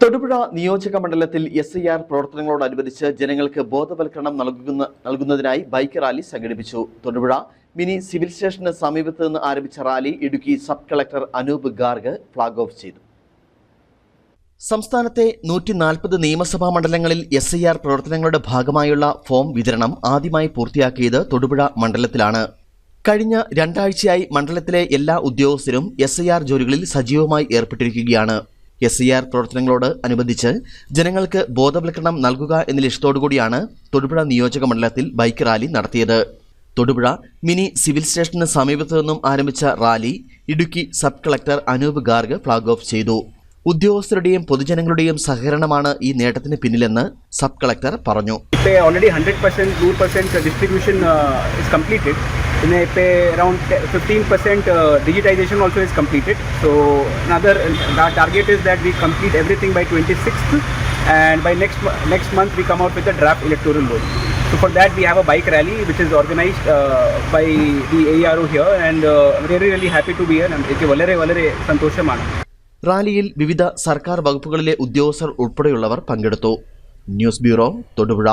തൊടുപുഴ നിയോജക മണ്ഡലത്തിൽ S I R പ്രവർത്തനങ്ങളോടനുബന്ധിച്ച് ജനങ്ങൾക്ക് ബോധവൽക്കരണം നൽകുന്ന നൽകുന്നതിനായി ബൈക്ക് റാലി സംഘടിപ്പിച്ചു. തൊടുപുഴ മിനി സിവിൽ സ്റ്റേഷന് സമീപത്ത് നിന്ന് ആരംഭിച്ച rally Idukki sub collector Anoop Garg flag off ചെയ്തു. സംസ്ഥാനത്തെ നൂറ്റി നാൽപ്പത് നിയമസഭാ മണ്ഡലങ്ങളിൽ എസ് ഐ ആർ പ്രവർത്തനങ്ങളുടെ ഭാഗമായുള്ള ഫോം വിതരണം ആദ്യമായി പൂർത്തിയാക്കിയത് തൊടുപുഴ മണ്ഡലത്തിലാണ്. കഴിഞ്ഞ രണ്ടാഴ്ചയായി മണ്ഡലത്തിലെ എല്ലാ ഉദ്യോഗസ്ഥരും എസ് ഐ ആർ ജോലികളിൽ സജീവമായി ഏർപ്പെട്ടിരിക്കുകയാണ്. എസ് പ്രവർത്തനങ്ങളോട് അനുബന്ധിച്ച് ജനങ്ങൾക്ക് ബോധവൽക്കരണം നൽകുക എന്ന ലക്ഷ്യത്തോടുകൂടിയാണ് തൊടുപുഴ നിയോജക മണ്ഡലത്തിൽ ബൈക്ക് റാലി നടത്തിയത്. തൊടുപുഴ മിനി സിവിൽ സ്റ്റേഷന് സമീപത്തു നിന്നും ആരംഭിച്ച rally Idukki sub collector Anoop Garg flag off ചെയ്തു. ഉദ്യോഗസ്ഥരുടെയും പൊതുജനങ്ങളുടെയും സഹകരണമാണ് ഈ നേട്ടത്തിന് പിന്നിലെന്ന് സബ് കളക്ടർ പറഞ്ഞു. ഓൾറെഡി ഹൺഡ്രഡ് പെർസെന്റ് നൂറ് percent distribution is completed in IPA around 15% uh, digitization also is completed. So another our target is that we complete everything by 26th and by next next month we come out with a draft electoral law. So for that we have a bike rally which is organized uh, by the ARO here and uh, really really happy to be here and എനിക്ക് valare വളരെ സന്തോഷമാണ് റാലിയിൽ വിവിധ സർക്കാർ വകുപ്പുകളിലെ ഉദ്യോഗസ്ഥർ ഉൾപ്പെടെയുള്ളവർ പങ്കെടുത്തു ന്യൂസ് ബ്യൂറോ തൊടുപുഴ